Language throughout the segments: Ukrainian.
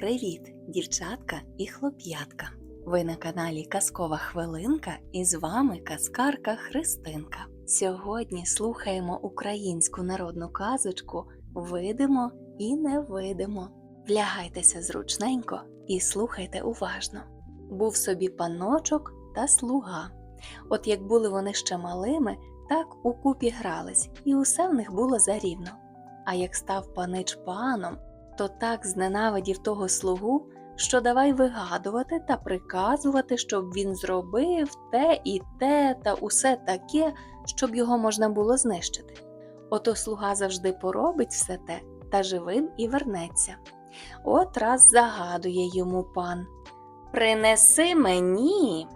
Привіт, дівчатка і хлоп'ятка! Ви на каналі Казкова Хвилинка і з вами казкарка Христинка. Сьогодні слухаємо українську народну казочку Видимо і не видимо. Влягайтеся зручненько і слухайте уважно. Був собі паночок та слуга. От як були вони ще малими, так укупі грались, і усе в них було зарівно. А як став панич паном, то так зненавидів того слугу, що давай вигадувати та приказувати, щоб він зробив те і те та усе таке, щоб його можна було знищити. Ото слуга завжди поробить все те та живим і вернеться. От раз загадує йому пан. Принеси мені,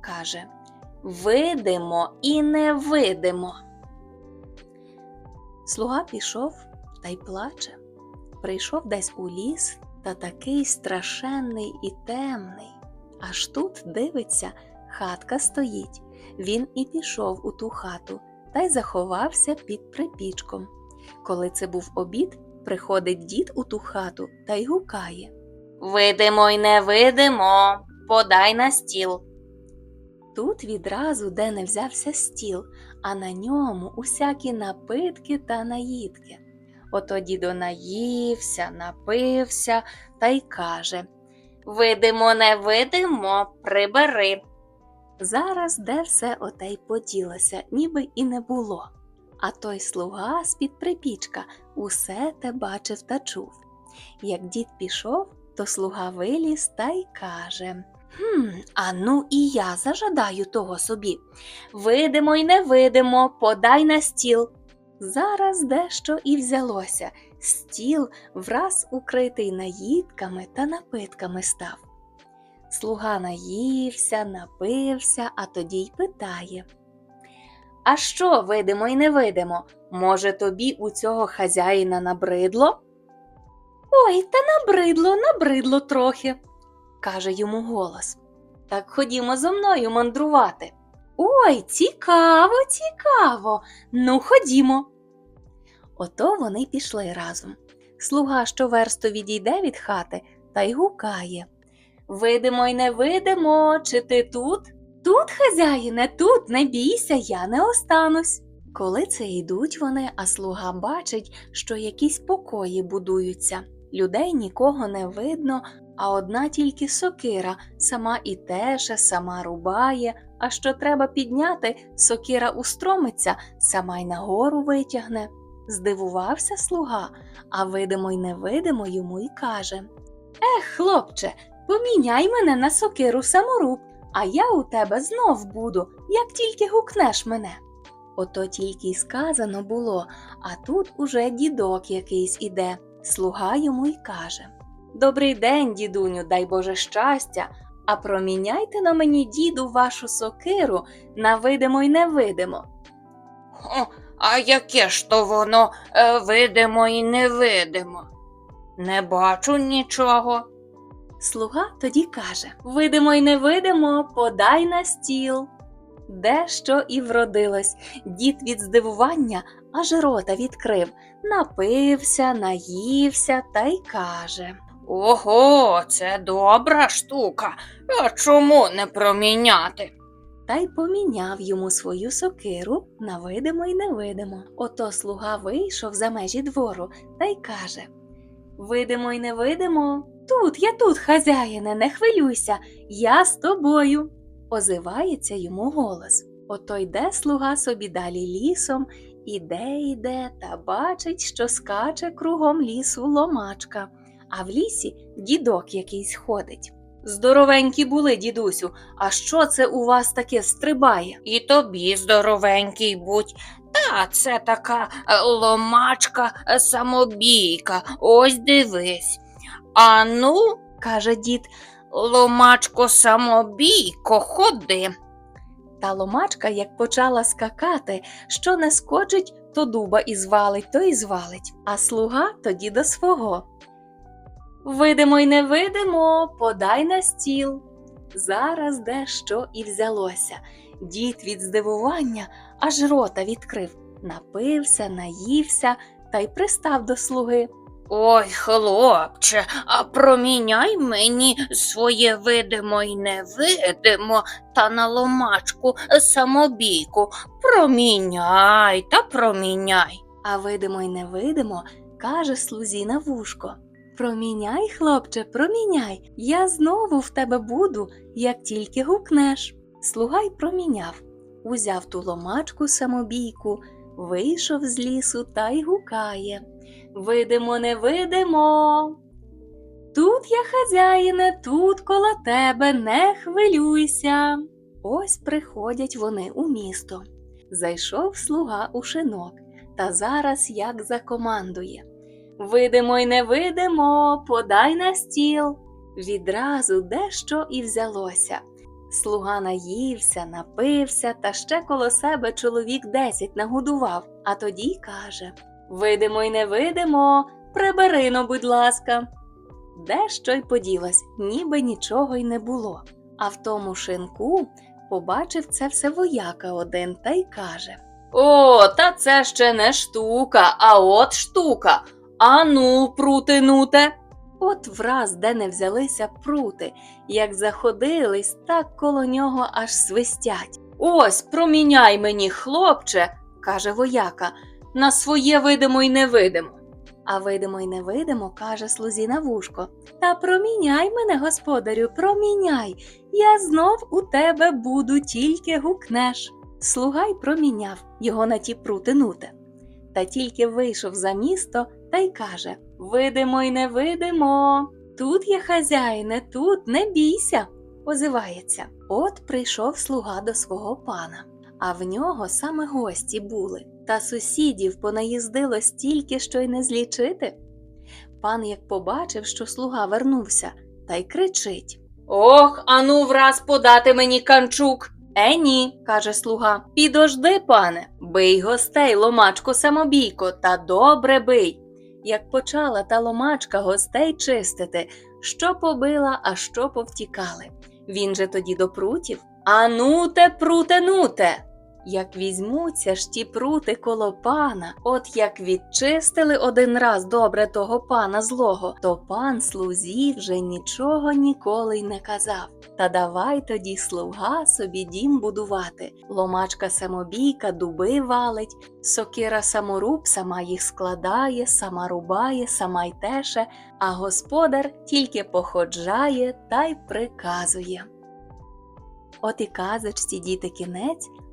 каже, видимо і невидимо. Слуга пішов та й плаче. Прийшов десь у ліс та такий страшенний і темний. Аж тут дивиться, хатка стоїть. Він і пішов у ту хату та й заховався під припічком. Коли це був обід, приходить дід у ту хату та й гукає Видимо й не видимо, подай на стіл. Тут відразу де не взявся стіл, а на ньому усякі напитки та наїдки. Ото дідо наївся, напився та й каже Видимо, не видимо, прибери. Зараз де все оте й поділося, ніби і не було. А той слуга з-під припічка усе те бачив та чув. Як дід пішов, то слуга виліз та й каже Хм, а ну і я зажадаю того собі. Видимо й не видимо, подай на стіл. Зараз дещо і взялося. Стіл враз укритий наїдками та напитками став. Слуга наївся, напився, а тоді й питає А що, видимо й не видимо? Може, тобі у цього хазяїна набридло? Ой, та набридло, набридло трохи, каже йому голос. Так ходімо зо мною мандрувати. Ой, цікаво, цікаво. Ну, ходімо. Ото вони пішли разом. Слуга що версту відійде від хати та й гукає. Видимо й не видимо, чи ти тут? Тут, хазяїне, тут, не бійся, я не останусь. Коли це йдуть вони, а слуга бачить, що якісь покої будуються. Людей нікого не видно, а одна тільки сокира, сама і теше, сама рубає, а що треба підняти, сокира устромиться, сама й нагору витягне. Здивувався слуга, а видимо й невидимо йому й каже Ех, хлопче, поміняй мене на сокиру саморуб, а я у тебе знов буду, як тільки гукнеш мене. Ото тільки й сказано було, а тут уже дідок якийсь іде. Слуга йому й каже Добрий день, дідуню, дай Боже щастя, а проміняйте на мені, діду, вашу сокиру на видимо й невидимо. Хо, а яке ж то воно е, видимо і невидимо? Не бачу нічого. Слуга тоді каже Видимо й невидимо, подай на стіл. Дещо і вродилось. Дід від здивування аж рота відкрив, напився, наївся та й каже. Ого, це добра штука. А чому не проміняти? Та й поміняв йому свою сокиру на видимо й невидимо. Ото слуга вийшов за межі двору та й каже Видимо й невидимо. Тут, я тут, хазяїне, не хвилюйся, я з тобою. Озивається йому голос. Ото йде слуга собі далі лісом, іде, йде та бачить, що скаче кругом лісу ломачка, а в лісі дідок якийсь ходить. Здоровенькі були, дідусю, а що це у вас таке стрибає? І тобі здоровенький будь. Та це така е, ломачка е, самобійка. Ось дивись. А ну, каже дід, ломачко самобійко, ходи. Та ломачка, як почала скакати, що не скочить, то дуба і звалить, то і звалить, а слуга тоді до свого. Видимо й не видимо, подай на стіл. Зараз дещо і взялося. Дід від здивування аж рота відкрив, напився, наївся та й пристав до слуги. Ой, хлопче, а проміняй мені своє видимо й невидимо та на ломачку самобійку. Проміняй та проміняй. А видимо й невидимо, каже слузі на вушко. Проміняй, хлопче, проміняй, я знову в тебе буду, як тільки гукнеш. Слуга й проміняв, узяв ту ломачку самобійку, вийшов з лісу та й гукає. Видимо, не видимо. Тут я, хазяїне, тут коло тебе, не хвилюйся. Ось приходять вони у місто. Зайшов слуга у шинок, та зараз як закомандує. Видимо й не видимо, подай на стіл. Відразу дещо і взялося. Слуга наївся, напився, та ще коло себе чоловік десять нагодував, а тоді й каже Видимо й не видимо, прибери но, будь ласка. Дещо й поділось, ніби нічого й не було. А в тому шинку побачив це все вояка один та й каже О, та це ще не штука, а от штука. Ану, прутинуте. От враз, де не взялися прути, як заходились, так коло нього аж свистять. Ось, проміняй мені, хлопче, каже вояка, на своє видимо й невидимо. А видимо й невидимо, каже слузі на вушко. Та проміняй мене, господарю, проміняй. Я знов у тебе буду, тільки гукнеш. Слуга й проміняв його на ті прути нуте. Та тільки вийшов за місто та й каже Видимо й не видимо. Тут є хазяїне, тут не бійся, озивається. От прийшов слуга до свого пана, а в нього саме гості були, та сусідів понаїздило стільки, що й не злічити. Пан як побачив, що слуга вернувся, та й кричить Ох, ану враз подати мені канчук. Е, ні, каже слуга. Підожди, пане, бий гостей, ломачко самобійко, та добре бий. Як почала та ломачка гостей чистити, що побила, а що повтікали. Він же тоді до прутів. Ануте, пруте, нуте. Як візьмуться ж ті прути коло пана, от як відчистили один раз добре того пана злого, то пан слузі вже нічого ніколи й не казав. Та давай тоді слуга собі дім будувати. Ломачка самобійка дуби валить, сокира саморуб сама їх складає, сама рубає, сама й теше, а господар тільки походжає та й приказує. От і казочці діти кінець,